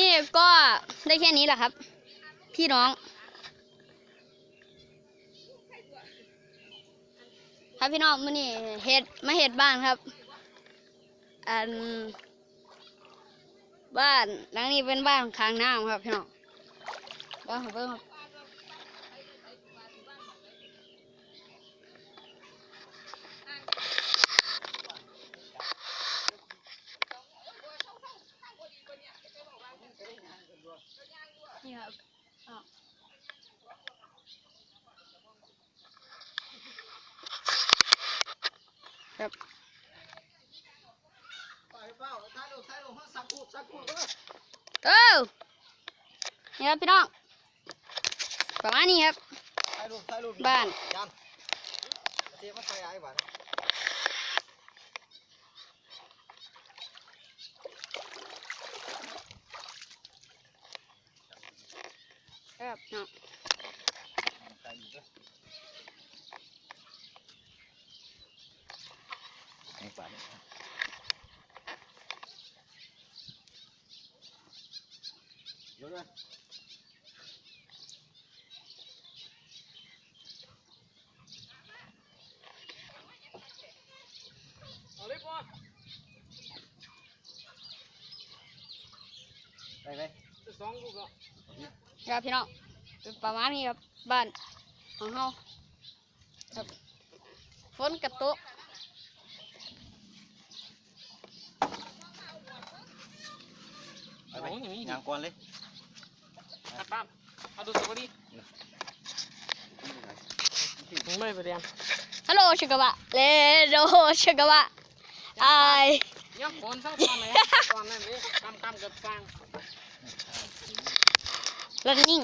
นี่ก็ได้แค่นี้แหละครับ พี่น้อง ครับพี่น้องมื่อนี้เห็ดมาเห็ดบ้านครับ อัน บ้านหลังนี้เป็นบ้านค้างน้ำครับพี่น้องบ้านของเพิ่งครับ นี่ครับอ้าวครับไปเปล่าถ่ายรูปถ่ายรูปสักกูสักกูเออเออนี่ครับพี่น้อง ประมาณนี้ครับถ่าย รูปถ่ายรูปบ้านยันเจ๊มาถ่ายไอ้บ้านครับพี่น้องถ่ายอยู่ด้วยไอ้บ้านเดี๋ยวด้วยเอาเลยพ่อไปไปจะสองกูก็ ครับพี่น้องเป็นประมาณนี้ครับบ้านของเฮาครับฝนกระตุกไปไปยางก่อนเลยตัดปั๊บเอาดูสวัสดีมึงไม่ไปเรียนฮัลโหลชิกาวะเลโดชิกาวะไอยังฝนทั้งตอนไหนตอนนั้นเลยกำกำเกื อบสร้าง running